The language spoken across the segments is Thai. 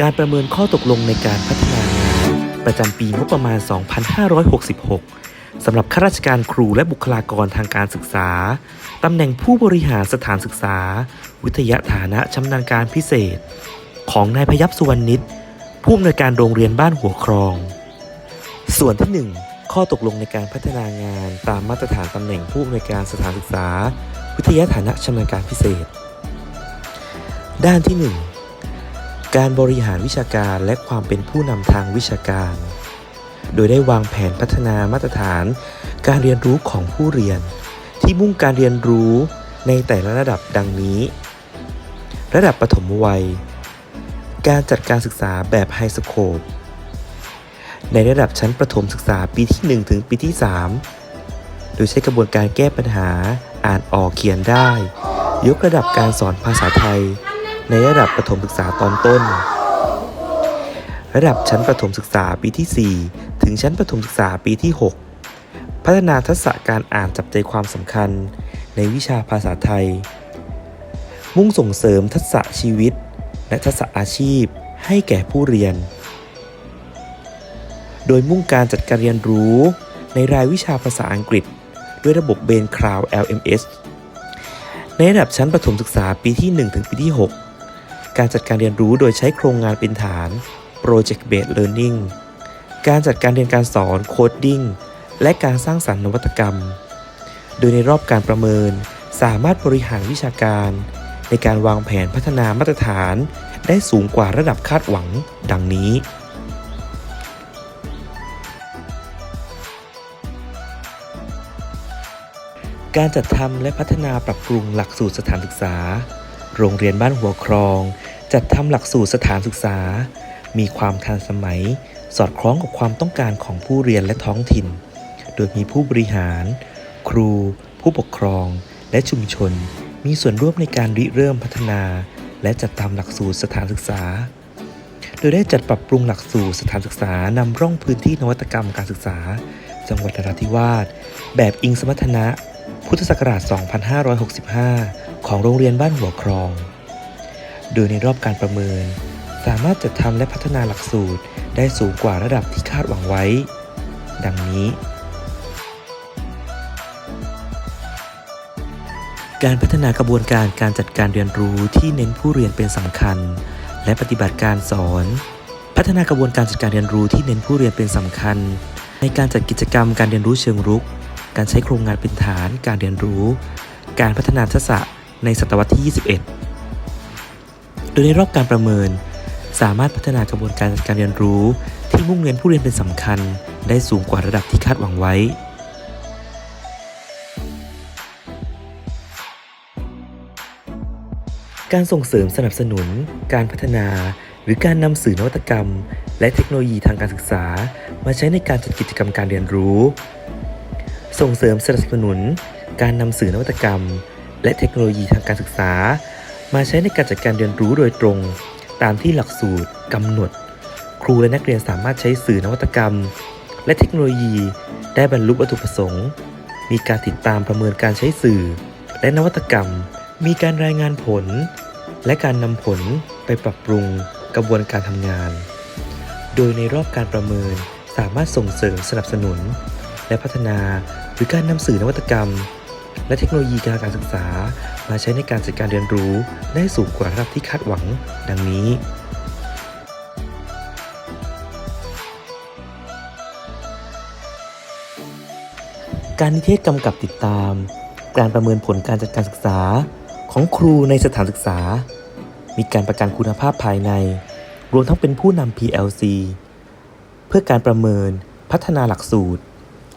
การประเมินข้อตกลงในการพัฒนางาน ประจำปีงบประมาณ 2566 สำหรับข้าราชการครูและบุคลากรทางการศึกษา ตำแหน่งผู้บริหารสถานศึกษา วิทยาฐานะชำนาญการพิเศษ ของนายพยับสุวรรณนิตผู้อำนวยการโรงเรียนบ้านหัวครอง ส่วนที่ 1 ข้อตกลงในการพัฒนางานตามมาตรฐานตำแหน่งผู้อำนวยการสถานศึกษา วิทยาฐานะชำนาญการพิเศษ ด้านที่ 1 การบริหารวิชาการและความเป็นผู้นำทางวิชาการ โดยได้วางแผนพัฒนามาตรฐาน การเรียนรู้ของผู้เรียน ที่มุ่งการเรียนรู้ในแต่ละระดับดังนี้ ระดับปฐมวัย การจัดการศึกษาแบบไฮสโคปในระดับชั้นประถมศึกษาปีที่ 1 ถึงปีที่ 3 โดยใช้กระบวนการแก้ปัญหาอ่านออกเขียนได้ ยกระดับการสอนภาษาไทย ในระดับประถมศึกษาตอนต้น ระดับชั้นประถมศึกษาปีที่ 4 ถึงชั้นประถมศึกษาปีที่ 6 พัฒนาทักษะการอ่านจับใจความสำคัญ ในวิชาภาษาไทย มุ่งส่งเสริมทักษะชีวิต และทักษะอาชีพให้แก่ผู้เรียน โดยมุ่งการจัดการเรียนรู้ในรายวิชาภาษาอังกฤษ ด้วยระบบเบนคราว LMS ในระดับชั้นประถมศึกษาปีที่ 1 ถึงปีที่ 6 การจัดการเรียนรู้โดยใช้โครงงานเป็นฐาน Project Based Learning การจัดการเรียนการสอน Coding และการสร้างสรรค์นวัตกรรม โดยในรอบการประเมิน สามารถบริหารวิชาการ ในการวางแผนพัฒนามาตรฐาน ได้สูงกว่าระดับคาดหวัง ดังนี้ การจัดทำและพัฒนาปรับปรุงหลักสูตรสถานศึกษา โรงเรียนบ้านหัวครอง จัดทำหลักสูตรสถานศึกษา มีความทันสมัย สอดคล้องกับความต้องการของผู้เรียนและท้องถิ่น โดยมีผู้บริหาร ครู ผู้ปกครอง และชุมชน มีส่วนร่วมในการริเริ่มพัฒนา และจัดทำหลักสูตรสถานศึกษา โดยได้จัดปรับปรุงหลักสูตรสถานศึกษานำร่องพื้นที่นวัตกรรมการศึกษา จังหวัดนราธิวาสแบบอิงสมรรถนะ พุทธศักราช 2565 ของโรงเรียนบ้านหัวครอง โดยในรอบการประเมิน สามารถจัดทำและพัฒนาหลักสูตรได้สูงกว่าระดับที่คาดหวังไว้ ดังนี้ การพัฒนากระบวนการการจัดการเรียนรู้ที่เน้นผู้เรียนเป็นสำคัญ และปฏิบัติการสอน พัฒนากระบวนการจัดการเรียนรู้ที่เน้นผู้เรียนเป็นสำคัญ ในการจัดกิจกรรมการเรียนรู้เชิงรุก การใช้โครงงานเป็นฐาน การเรียนรู้ การพัฒนาทักษะในศตวรรษที่ 21 โดยในรอบการประเมิน สามารถพัฒนากระบวนการการเรียนรู้ ที่มุ่งเน้นผู้เรียนเป็นสำคัญ ได้สูงกว่าระดับที่คาดหวังไว้การส่งเสริมสนับสนุน การพัฒนา หรือการนำสื่อนวัตกรรม และเทคโนโลยีทางการศึกษา มาใช้ในการจัดกิจกรรมการเรียนรู้ ส่งเสริมสนับสนุน การนำสื่อนวัตกรรม และเทคโนโลยีทางการศึกษา มาใช้ในการจัดการเรียนรู้โดยตรง ตามที่หลักสูตรกำหนด ครูและนักเรียนสามารถใช้สื่อนวัตกรรม และเทคโนโลยี ได้บรรลุวัตถุประสงค์ มีการติดตามประเมินการใช้สื่อ และนวัตกรรม มีการรายงานผล และการนำผลไปปรับปรุงกระบวนการทำงาน โดยในรอบการประเมินสามารถส่งเสริมสนับสนุน และพัฒนา รือการนำสื่อนวัตกรรม และเทคโนโลยีการการศึกษา มาใช้ในการจัดการเรียนรู้ได้สูงกว่าระดับที่คาดหวัง ดังนี้ การนิเทศกำกับติดตาม การประเมินผลการจัดการศึกษาของครูในสถานศึกษา มีการประกันคุณภาพภายใน รวมทั้งเป็นผู้นำ PLC เพื่อการประเมินพัฒนาหลักสูตร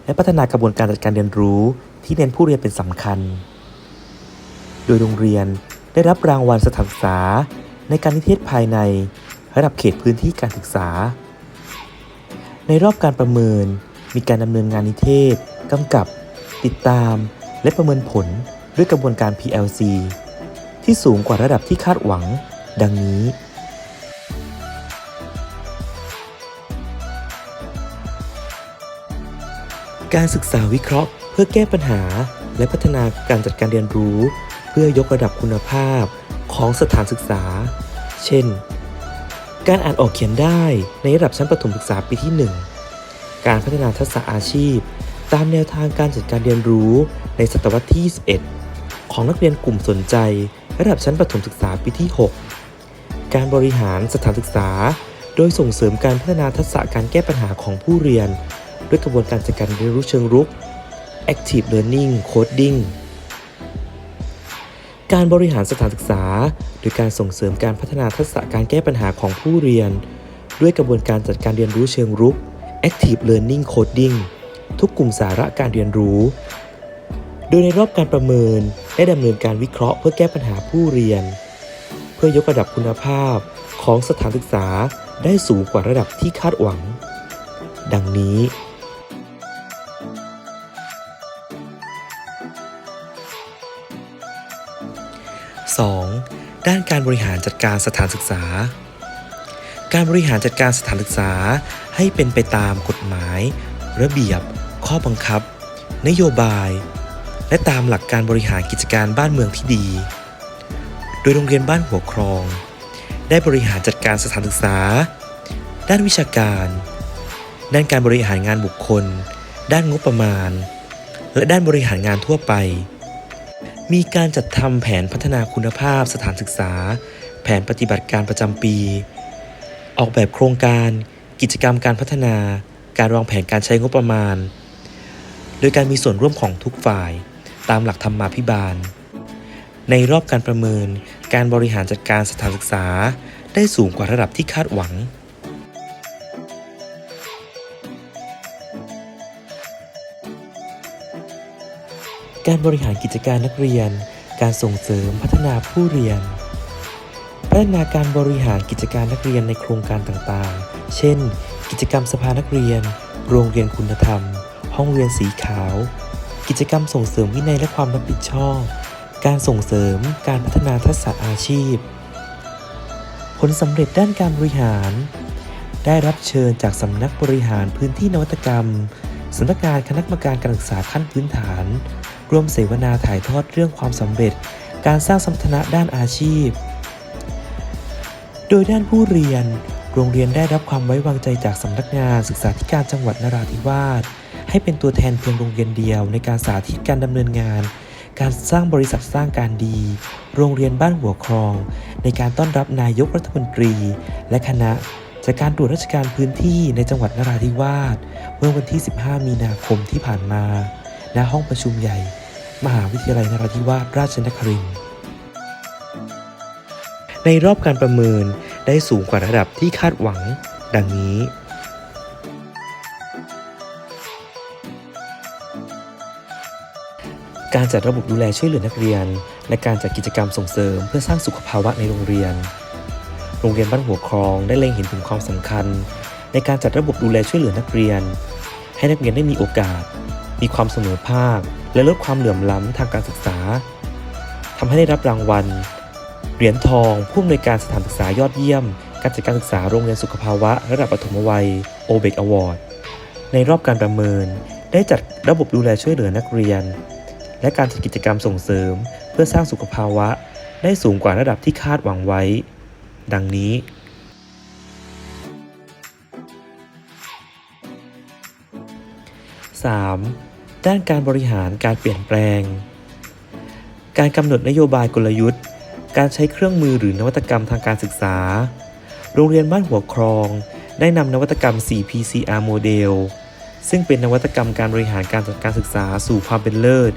และพัฒนากระบวนการจัดการเรียนรู้ที่เน้นผู้เรียนเป็นสำคัญ โดยโรงเรียนได้รับรางวัลสถานศึกษาในการนิเทศภายในระดับเขตพื้นที่การศึกษา ในรอบการประเมินมีการดำเนินงานนิเทศกำกับ ติดตาม และประเมินผลด้วยกระบวนการ PLC ที่สูงกว่าระดับที่คาดหวัง ดังนี้ การศึกษาวิเคราะห์ เพื่อแก้ปัญหา และพัฒนาการจัดการเรียนรู้ เพื่อยกระดับคุณภาพของสถานศึกษา เช่น การอ่านออกเขียนได้ในระดับชั้นประถมศึกษาปีที่ 1 การพัฒนาทักษะอาชีพ ตามแนวทางการจัดการเรียนรู้ในศตวรรษที่ 21 ของนักเรียนกลุ่มสนใจระดับชั้นประถมศึกษาปีที่ 6 การบริหารสถานศึกษา โดยส่งเสริมการพัฒนาทักษะการแก้ปัญหาของผู้เรียน ด้วยกระบวนการจัดการเรียนรู้เชิงรุก Active Learning Coding การบริหารสถานศึกษา โดยการส่งเสริมการพัฒนาทักษะการแก้ปัญหาของผู้เรียน ด้วยกระบวนการจัดการเรียนรู้เชิงรุก Active Learning Coding ทุกกลุ่มสาระการเรียนรู้ โดยในรอบการประเมินได้ดำเนินการวิเคราะห์เพื่อแก้ปัญหาผู้เรียน เพื่อยกระดับคุณภาพของสถานศึกษาได้สูงกว่าระดับที่คาดหวัง ดังนี้ 2. ด้านการบริหารจัดการสถานศึกษา การบริหารจัดการสถานศึกษาให้เป็นไปตามกฎหมาย ระเบียบ ข้อบังคับ นโยบาย และตามหลักการบริหารกิจการบ้านเมืองที่ดี โดยโรงเรียนบ้านหัวครอง ได้บริหารจัดการสถานศึกษา ด้านวิชาการ ด้านการบริหารงานบุคคล ด้านงบประมาณ และด้านบริหารงานทั่วไป มีการจัดทำแผนพัฒนาคุณภาพสถานศึกษา แผนปฏิบัติการประจำปี ออกแบบโครงการ กิจกรรมการพัฒนา การวางแผนการใช้งบประมาณ โดยการมีส่วนร่วมของทุกฝ่าย ตามหลักธรรมาภิบาล ในรอบการประเมิน การบริหารจัดการสถานศึกษา ได้สูงกว่าระดับที่คาดหวัง การบริหารกิจการนักเรียน การส่งเสริมพัฒนาผู้เรียน พัฒนาการบริหารกิจการนักเรียนในโครงการต่างๆ เช่น กิจกรรมสภานักเรียน โรงเรียนคุณธรรม ห้องเรียนสีขาว กิจกรรมส่งเสริมวินัยและความรับผิดชอบ การส่งเสริมการพัฒนาทักษะอาชีพ ผลสำเร็จด้านการบริหาร ได้รับเชิญจากสำนักบริหารพื้นที่นวัตกรรมสำนักงานคณะกรรมการการศึกษาขั้นพื้นฐาน ร่วมเสวนาถ่ายทอดเรื่องความสำเร็จ การสร้างสมรรถนะด้านอาชีพ โดยด้านผู้เรียน โรงเรียนได้รับความไว้วางใจจากสำนักงานศึกษาธิการจังหวัดนราธิวาสให้เป็นตัวแทนเพียงโรงเรียนเดียวในการสาธิตการดำเนินงาน การสร้างบริษัทสร้างการดี โรงเรียนบ้านหัวครอง ในการต้อนรับนายกรัฐมนตรี และคณะจากการตรวจราชการพื้นที่ในจังหวัดนราธิวาสเมื่อวันที่ 15 มีนาคมที่ผ่านมา ณ ห้องประชุมใหญ่ มหาวิทยาลัยนราธิวาสราชนครินทร์ในรอบการประเมินได้สูงกว่าระดับที่คาดหวัง ดังนี้ การจัดระบบดูแลช่วยเหลือนักเรียน และการจัดกิจกรรมส่งเสริมเพื่อสร้างสุขภาวะในโรงเรียน โรงเรียนบ้านหัวครองได้เล็งเห็นถึงความสำคัญ ในการจัดระบบดูแลช่วยเหลือนักเรียน ให้นักเรียนได้มีโอกาส มีความเสมอภาค และลดความเหลื่อมล้ำทางการศึกษาทำให้ได้รับรางวัล เหรียญทอง ผู้อำนวยการสถานศึกษายอดเยี่ยม การจัดการศึกษาโรงเรียนสุขภาวะ ระดับปฐมวัยโอเบกอวอร์ดในรอบการประเมิน ได้จัดระบบดูแลช่วยเหลือนักเรียน และการจัดกิจกรรมส่งเสริม เพื่อสร้างสุขภาวะ ได้สูงกว่าระดับที่คาดหวังไว้ ดังนี้ 3. ด้านการบริหารการเปลี่ยนแปลง การกำหนดนโยบายกลยุทธ์ การใช้เครื่องมือหรือนวัตกรรมทางการศึกษา โรงเรียนบ้านหัวครอง ได้นำนวัตกรรม 4PCR โมเดลซึ่งเป็นนวัตกรรมการบริหารการจัดการศึกษาสู่ความเป็นเลิศ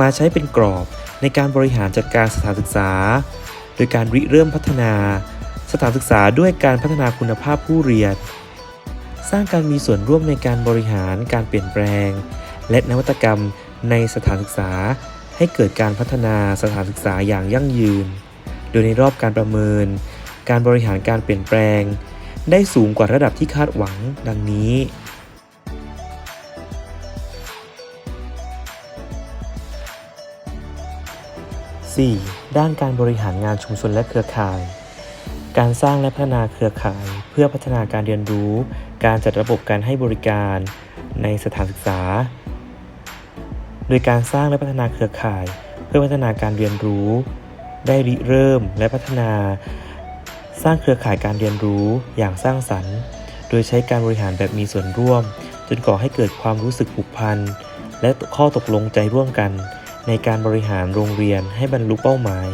มาใช้เป็นกรอบในการบริหารจัดการสถานศึกษา โดยการริเริ่มพัฒนา สถานศึกษาด้วยการพัฒนาคุณภาพผู้เรียน สร้างการมีส่วนร่วมในการบริหารการเปลี่ยนแปลง และนวัตกรรมในสถานศึกษา ให้เกิดการพัฒนาสถานศึกษาอย่างยั่งยืน โดยในรอบการประเมิน การบริหารการเปลี่ยนแปลง ได้สูงกว่าระดับที่คาดหวังดังนี้ 4. ด้านการบริหารงานชุมชนและเครือข่าย การสร้างและพัฒนาเครือข่าย เพื่อพัฒนาการเรียนรู้ การจัดระบบการให้บริการ ในสถานศึกษา โดยการสร้างและพัฒนาเครือข่าย เพื่อพัฒนาการเรียนรู้ ได้ริเริ่มและพัฒนา สร้างเครือข่ายการเรียนรู้อย่างสร้างสรรค์ โดยใช้การบริหารแบบมีส่วนร่วม จนก่อให้เกิดความรู้สึกผูกพันและข้อตกลงใจร่วมกัน ในการบริหารโรงเรียนให้บรรลุเป้าหมาย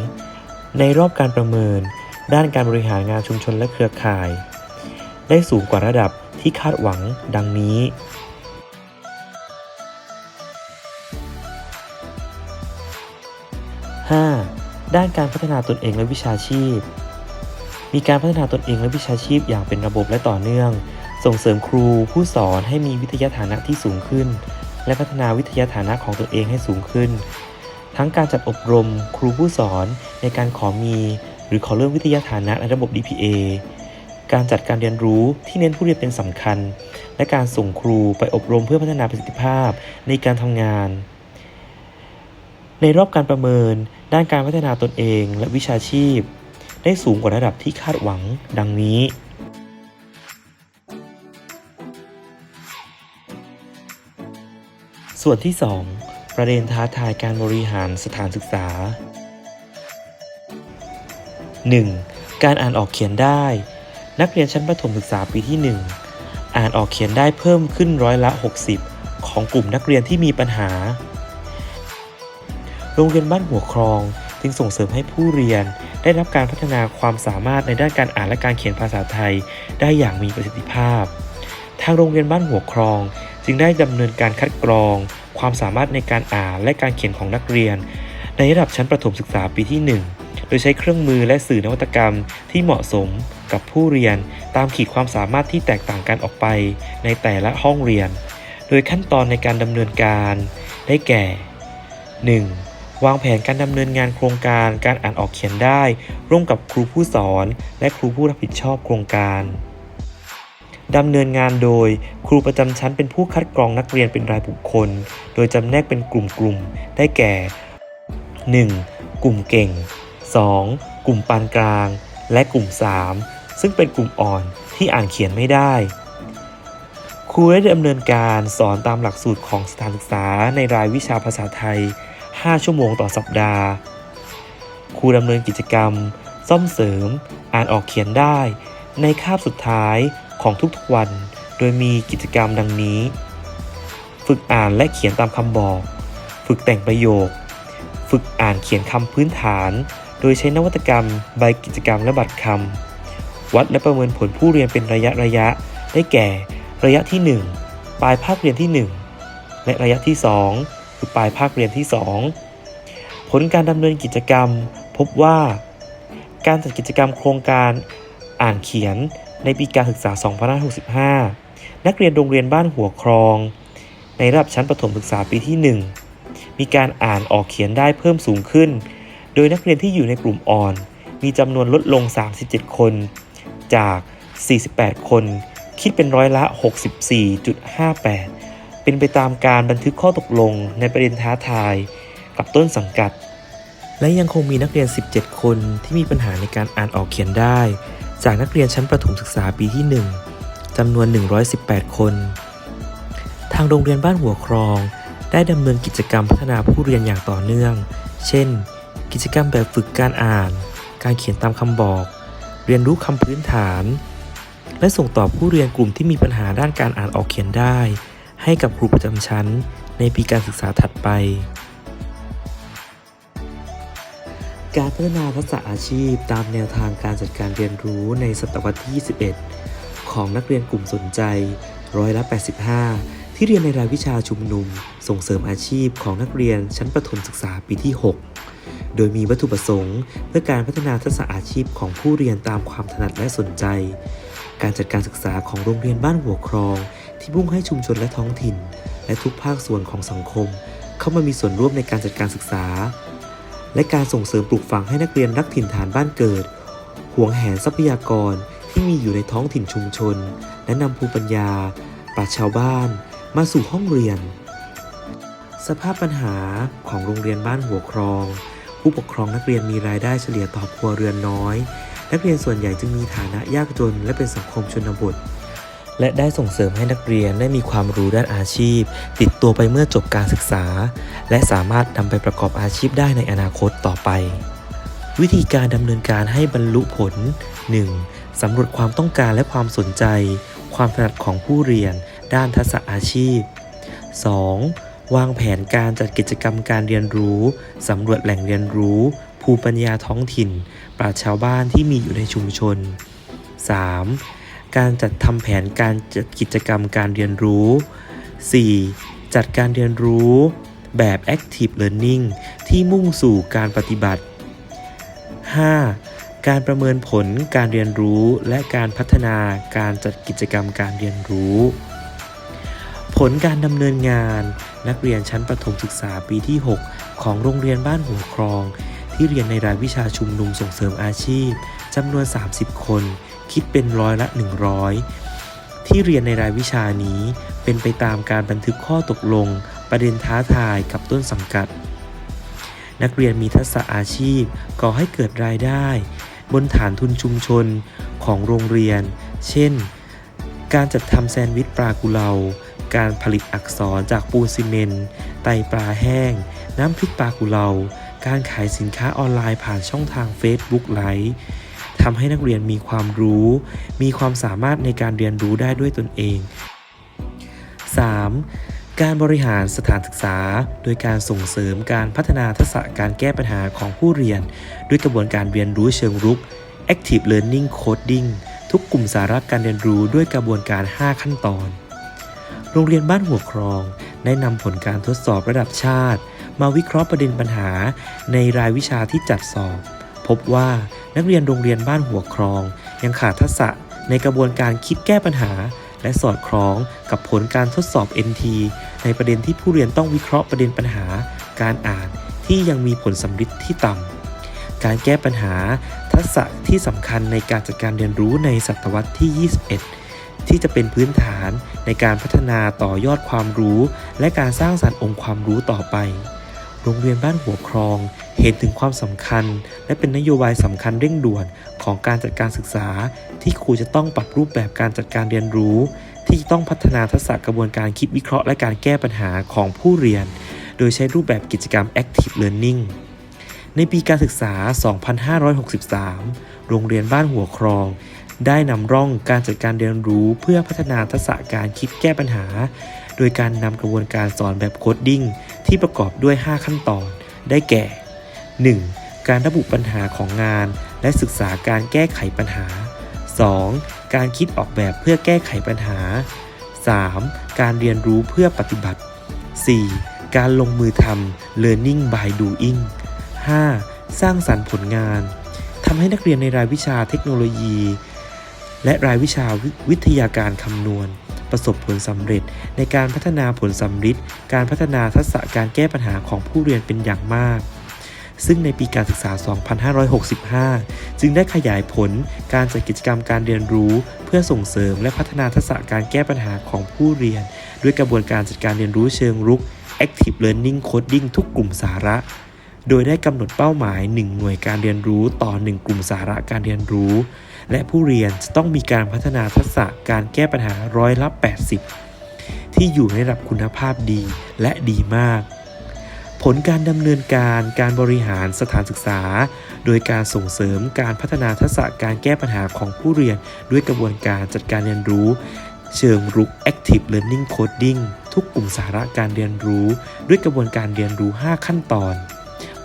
ในรอบการประเมิน ด้านการบริหารงานชุมชนและเครือข่าย ได้สูงกว่าระดับที่คาดหวังดังนี้ 5. ด้านการพัฒนาตนเองและวิชาชีพ มีการพัฒนาตนเองและวิชาชีพอย่างเป็นระบบและต่อเนื่อง ส่งเสริมครูผู้สอนให้มีวิทยาฐานะที่สูงขึ้น และพัฒนาวิทยาฐานะของตนเองให้สูงขึ้น ทั้งการจัดอบรมครูผู้สอนในการขอมี หรือขอเรื่องวิทยาฐานะในระบบ DPA การจัดการเรียนรู้ที่เน้นผู้เรียนเป็นสำคัญ และการส่งครูไปอบรมเพื่อพัฒนาประสิทธิภาพในการทำงาน ในรอบการประเมินด้านการพัฒนาตนเองและวิชาชีพ ได้สูงกว่าระดับที่คาดหวังดังนี้ ส่วนที่ 2 ประเด็นท้าทายการบริหารสถานศึกษา 1. การอ่านออกเขียนได้ นักเรียนชั้นประถมศึกษาปีที่ 1 อ่านออกเขียนได้เพิ่มขึ้นร้อยละ 60 ของกลุ่มนักเรียนที่มีปัญหา โรงเรียนบ้านหัวครอง จึงส่งเสริมให้ผู้เรียน ได้รับการพัฒนาความสามารถในด้านการอ่านและการเขียนภาษาไทย ได้อย่างมีประสิทธิภาพ ทางโรงเรียนบ้านหัวครอง จึงได้ดำเนินการคัดกรอง ความสามารถในการอ่านและการเขียนของนักเรียน ในระดับชั้นประถมศึกษาปีที่ 1 โดยใช้เครื่องมือและสื่อนวัตกรรมที่เหมาะสมกับผู้เรียนตามขีดความสามารถที่แตกต่างกันออกไปในแต่ละห้องเรียน โดยขั้นตอนในการดำเนินการได้แก่ 1. วางแผนการดำเนินงานโครงการการอ่านออกเขียนได้ ร่วมกับครูผู้สอน และครูผู้รับผิดชอบโครงการดำเนินงานโดยครูประจำชั้นเป็นผู้คัดกรองนักเรียนเป็นรายบุคคล โดยจำแนกเป็นกลุ่มๆ ได้แก่ 1. กลุ่มเก่ง 2. กลุ่มปานกลาง และกลุ่ม 3 ซึ่งเป็นกลุ่มอ่อนที่อ่านเขียนไม่ได้ ครูได้ดำเนินการสอนตามหลักสูตรของสถานศึกษาในรายวิชาภาษาไทย 5 ชั่วโมงต่อสัปดาห์ ครูดำเนินกิจกรรม ซ่อมเสริม อ่านออกเขียนได้ ในคาบสุดท้ายของทุกๆวัน โดยมีกิจกรรมดังนี้ ฝึกอ่านและเขียนตามคำบอก ฝึกแต่งประโยค ฝึกอ่านเขียนคำพื้นฐาน โดยใช้นวัตกรรม ใบกิจกรรมและบัตรคำ วัดและประเมินผลผู้เรียนเป็นระยะระยะ ได้แก่ ระยะที่ 1 ปลายภาคเรียนที่ 1 และระยะที่ 2 คือปลายภาคเรียนที่ 2 ผลการดำเนินกิจกรรม พบว่า การจัดกิจกรรมโครงการอ่านเขียนในปีการศึกษา 2565 นักเรียนโรงเรียนบ้านหัวครอง ในระดับชั้นประถมศึกษาปีที่ 1 มีการอ่านออกเขียนได้เพิ่มสูงขึ้น โดยนักเรียนที่อยู่ในกลุ่มอ่อน มีจำนวนลดลง 37 คน จาก 48 คน คิดเป็นร้อยละ 64.58 เป็นไปตามการบันทึกข้อตกลงในประเด็นท้าทายกับต้นสังกัด และยังคงมีนักเรียน 17 คนที่มีปัญหาในการอ่านออกเขียนได้ จากนักเรียนชั้นประถมศึกษาปีที่ 1จำนวน 118 คน ทางโรงเรียนบ้านหัวครอง ได้ดำเนินกิจกรรมพัฒนาผู้เรียนอย่างต่อเนื่อง เช่น กิจกรรมแบบฝึกการอ่าน การเขียนตามคำบอก เรียนรู้คำพื้นฐาน และส่งต่อผู้เรียนกลุ่มที่มีปัญหาด้านการอ่านออกเขียนได้ ให้กับครูประจำชั้นในปีการศึกษาถัดไป การพัฒนาทักษะอาชีพตามแนวทางการจัดการเรียนรู้ในศตวรรษที่ 21 ของนักเรียนกลุ่มสนใจร้อยละ 85 ที่เรียนในรายวิชาชุมนุม ส่งเสริมอาชีพของนักเรียนชั้นประถมศึกษาปีที่ 6 โดยมีวัตถุประสงค์ เพื่อการพัฒนาทักษะอาชีพของผู้เรียนตามความถนัดและสนใจ การจัดการศึกษาของโรงเรียนบ้านหัวครอง ที่มุ่งให้ชุมชนและท้องถิ่น และทุกภาคส่วนของสังคม เข้ามามีส่วนร่วมในการจัดการศึกษา และการส่งเสริมปลูกฝังให้นักเรียนรักถิ่นฐานบ้านเกิดหวงแหนทรัพยากรที่มีอยู่ในท้องถิ่นชุมชน และนำภูมิปัญญาปราชชาวบ้าน มาสู่ห้องเรียน สภาพปัญหาของโรงเรียนบ้านหัวครอง ผู้ปกครองนักเรียนมีรายได้เฉลี่ยต่อครัวเรือนน้อย นักเรียนส่วนใหญ่จึงมีฐานะยากจนและเป็นสังคมชนบท และได้ส่งเสริมให้นักเรียนได้มีความรู้ด้านอาชีพ ติดตัวไปเมื่อจบการศึกษา และสามารถนำไปประกอบอาชีพได้ในอนาคตต่อไป วิธีการดำเนินการให้บรรลุผล 1. สำรวจความต้องการและความสนใจ ความถนัดของผู้เรียน ด้านทักษะอาชีพ 2. วางแผนการจัดกิจกรรมการเรียนรู้สำรวจแหล่งเรียนรู้ ภูมิปัญญาท้องถิ่น ปราชชาวบ้านที่มีอยู่ในชุมชน 3. การจัดทำแผนการจัดกิจกรรมการเรียนรู้ 4. จัดการเรียนรู้แบบ Active Learning ที่มุ่งสู่การปฏิบัติ 5. การประเมินผลการเรียนรู้และการพัฒนาการจัดกิจกรรมการเรียนรู้ ผลการดำเนินงานนักเรียนชั้นประถมศึกษาปีที่ 6 ของโรงเรียนบ้านหัวครอง ที่เรียนในรายวิชาชุมนุมส่งเสริมอาชีพจำนวน 30 คน คิดเป็นร้อยละ 100 ที่เรียนในรายวิชานี้เป็นไปตามการบันทึกข้อตกลง ประเด็นท้าทายกับต้นสังกัด นักเรียนมีทักษะอาชีพก่อให้เกิดรายได้ บนฐานทุนชุมชนของโรงเรียน เช่น การจัดทำแซนด์วิชปลากุเลาการผลิตอักษรจากปูนซีเมนต์ไตปลาแห้ง น้ำพริกปลากุเลา การขายสินค้าออนไลน์ผ่านช่องทาง Facebook ไลฟ์ ทำให้นักเรียนมีความรู้ มีความสามารถในการเรียนรู้ได้ด้วยตนเอง 3. การบริหารสถานศึกษา โดยการส่งเสริมการพัฒนาทักษะการแก้ปัญหาของผู้เรียน ด้วยกระบวนการเรียนรู้เชิงรุก Active Learning Coding ทุกกลุ่มสาระการเรียนรู้ด้วยกระบวนการ 5 ขั้นตอน โรงเรียนบ้านหัวครอง ได้นำผลการทดสอบระดับชาติ มาวิเคราะห์ประเด็นปัญหาในรายวิชาที่จัดสอบ พบว่านักเรียนโรงเรียนบ้านหัวครอง ยังขาดทักษะในกระบวนการคิดแก้ปัญหา และสอดคล้องกับผลการทดสอบ NT ในประเด็นที่ผู้เรียนต้องวิเคราะห์ประเด็นปัญหา การอ่านที่ยังมีผลสำลิดที่ต่ำการแก้ปัญหา ทักษะที่สำคัญในการจัดการเรียนรู้ในศตวรรษที่ 21ที่จะเป็นพื้นฐานในการพัฒนาต่อยอดความรู้ และการสร้างสรรค์องค์ความรู้ต่อไป โรงเรียนบ้านหัวครอง เห็นถึงความสำคัญ และเป็นนโยบายสำคัญเร่งด่วนของการจัดการศึกษา ที่ครูจะต้องปรับรูปแบบการจัดการเรียนรู้ ที่จะต้องพัฒนาทักษะกระบวนการคิดวิเคราะห์และการแก้ปัญหาของผู้เรียน โดยใช้รูปแบบกิจกรรม Active Learning ในปีการศึกษา 2563 โรงเรียนบ้านหัวครอง ได้นำร่องการจัดการเรียนรู้เพื่อพัฒนาทักษะการคิดแก้ปัญหา โดยการนำกระบวนการสอนแบบโคดดิ้งที่ประกอบด้วย 5 ขั้นตอน ได้แก่ 1. การระบุปัญหาของงาน และศึกษาการแก้ไขปัญหา 2. การคิดออกแบบเพื่อแก้ไขปัญหา 3. การเรียนรู้เพื่อปฏิบัติ 4. การลงมือทำ learning by doing 5. สร้างสรรค์ผลงานทำให้นักเรียนในรายวิชาเทคโนโลยี และรายวิชาวิวิทยาการคำนวณ ประสบผลสำเร็จ ในการพัฒนาผลสำลิดการพัฒนาทักษะการแก้ปัญหาของผู้เรียนเป็นอย่างมาก ซึ่งในปีการศึกษา 2565 จึงได้ขยายผลการจัดกิจกรรมการเรียนรู้เพื่อส่งเสริมและพัฒนาทักษะการแก้ปัญหาของผู้เรียน ด้วยกระบวนการจัดการเรียนรู้เชิงรุก Active Learning Coding ทุกกลุ่มสาระโดยได้กำหนดเป้าหมาย 1 หน่วยการเรียนรู้ต่อ 1 กลุ่มสาระการเรียนรู้ และผู้เรียนจะต้องมีการพัฒนาทักษะการแก้ปัญหาร้อยละ 80 ที่อยู่ในระดับคุณภาพดีและดีมาก ผลการดำเนินการการบริหารสถานศึกษา โดยการส่งเสริมการพัฒนาทักษะการแก้ปัญหาของผู้เรียน ด้วยกระบวนการจัดการเรียนรู้เชิงรุก Active Learning Coding ทุกกลุ่มสาระการเรียนรู้ ด้วยกระบวนการเรียนรู้ 5 ขั้นตอน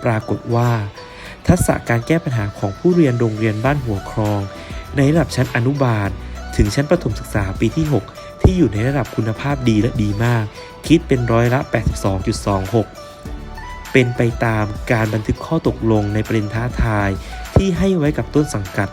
ปรากฏว่า ทักษะการแก้ปัญหาของผู้เรียนโรงเรียนบ้านหัวครอง ในระดับชั้นอนุบาล ถึงชั้นประถมศึกษาปีที่ 6 ที่อยู่ในระดับคุณภาพดีและดีมาก คิดเป็นร้อยละ 82.26 เป็นไปตามการบันทึกข้อตกลงในประเด็นท้าทายที่ให้ไว้กับต้นสังกัด